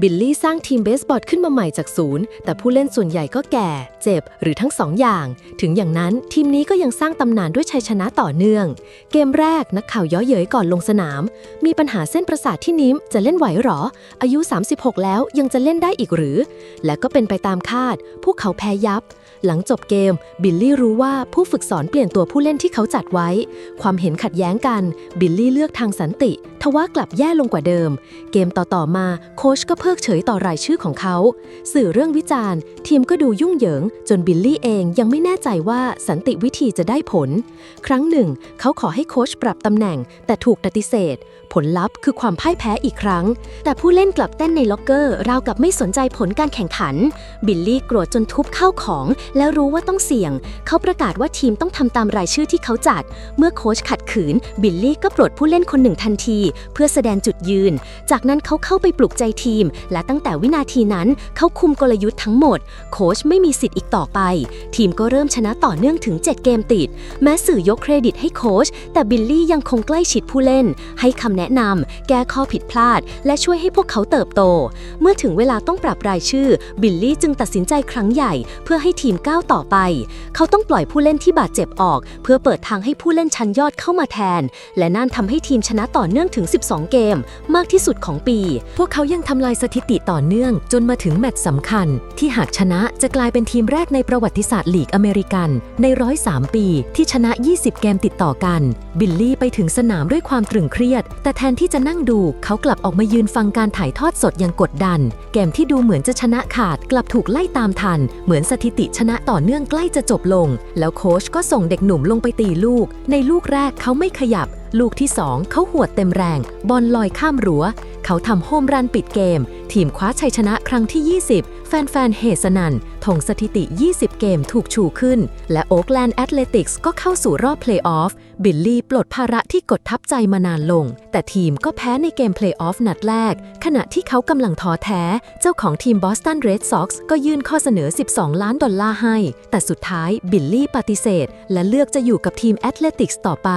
บิลลี่สร้างทีมเบสบอลขึ้นมาใหม่จากศูนย์ แต่ผู้เล่นส่วนใหญ่ก็แก่ เจ็บ หรือทั้งสองอย่าง ถึงอย่างนั้นทีมนี้ก็ยังสร้างตำนานด้วยชัยชนะต่อเนื่อง เกมแรกนักข่าวย้อเย้ยก่อนลงสนาม มีปัญหาเส้นประสาทที่นิ้มจะเล่นไหวหรอ อายุ 36 แล้วยังจะเล่นได้อีกหรือ และก็เป็นไปตามคาด พวกเขาแพ้ยับ หลังจบเกม บิลลี่รู้ว่าผู้ฝึกสอนเปลี่ยนตัวผู้เล่นที่เขาจัดไว้ ความเห็นขัดแย้งกัน บิลลี่เลือกทางสันติ ทว่ากลับแย่ลงกว่าเดิม เกมต่อ ๆ มาโค้ชก็เพิกเฉยต่อรายชื่อของเขา สื่อเรื่องวิจารณ์ ทีมก็ดูยุ่งเหยิง จนบิลลี่เองยังไม่แน่ใจว่าสันติวิธีจะได้ผล ครั้งหนึ่ง เขาขอให้โค้ชปรับตำแหน่ง แต่ถูกปฏิเสธ ผลลัพธ์คือความพ่ายแพ้อีกครั้ง แต่ผู้เล่นกลับเต้นในล็อกเกอร์ราวกับไม่สนใจผลการแข่งขัน บิลลี่โกรธจนทุบเข้าของแล้วรู้ว่าต้องเสี่ยง เขาประกาศว่าทีมต้องทำตามรายชื่อที่เขาจัด เมื่อโค้ชขัดขืน บิลลี่ก็ปลดผู้เล่นคนหนึ่งทันที เพื่อแสดงจุดยืน จากนั้นเขาเข้าไปปลุกใจทีม และตั้งแต่วินาทีนั้น เขาคุมกลยุทธ์ทั้งหมด โค้ชไม่มีสิทธิ์อีกต่อไป ทีมก็เริ่มชนะต่อเนื่องถึง 7 เกมติด แม้สื่อยกเครดิตให้โค้ชแต่บิลลี่ยังคงใกล้ชิดผู้เล่น ให้คำแนะนำแก้ข้อผิดพลาด และช่วยให้พวกเขาเติบโต เมื่อถึงเวลาต้องปรับรายชื่อ บิลลี่จึงตัดสินใจครั้งใหญ่ เพื่อให้ทีมก้าวต่อไป เขาต้องปล่อยผู้เล่นที่บาดเจ็บออก เพื่อเปิดทางให้ผู้เล่นชั้นยอดเข้ามาแทน และนั่นทำให้ทีมชนะต่อเนื่องถึง 12 เกม มากที่สุดของปี พวกเขายังทำลายสถิติต่อเนื่อง จนมาถึงแมตช์สำคัญ ที่หากชนะจะกลายเป็นทีมแรกในประวัติศาสตร์ลีกอเมริกัน ใน 103 ปี ที่ชนะ 20 เกมติดต่อกัน บิลลี่ไปถึงสนามด้วยความตรึงเครียด แต่แทนที่จะนั่งดู เขากลับออกมายืนฟังการถ่ายทอดสดอย่างกดดัน เกมที่ดูเหมือนจะชนะขาด กลับถูกไล่ตามทัน เหมือนสถิติชนะต่อเนื่องใกล้จะจบลง แล้วโค้ชก็ส่งเด็กหนุ่มลงไปตีลูก ในลูกแรกเขาไม่ขยับ ลูกที่สองเขาหวดเต็มแรง บอลลอยข้ามรั้ว เขาทำโฮมรันปิดเกม ทีมคว้าชัยชนะครั้งที่ 20 แฟนๆเฮสนันทงสถิติ 20 เกมถูกชูขึ้น และโอ๊กแลนด์แอตเลติกส์ก็เข้าสู่รอบเพลย์ออฟ บิลลี่ปลดภาระที่กดทับใจมานานลง แต่ทีมก็แพ้ในเกมเพลย์ออฟนัดแรก ขณะที่เขากำลังท้อแท้ เจ้าของทีมบอสตันเรดซ็อกซ์ก็ยื่นข้อเสนอ 12 ล้านดอลลาร์ให้ แต่สุดท้ายบิลลี่ปฏิเสธ และเลือกจะอยู่กับทีมแอตเลติกส์ต่อไป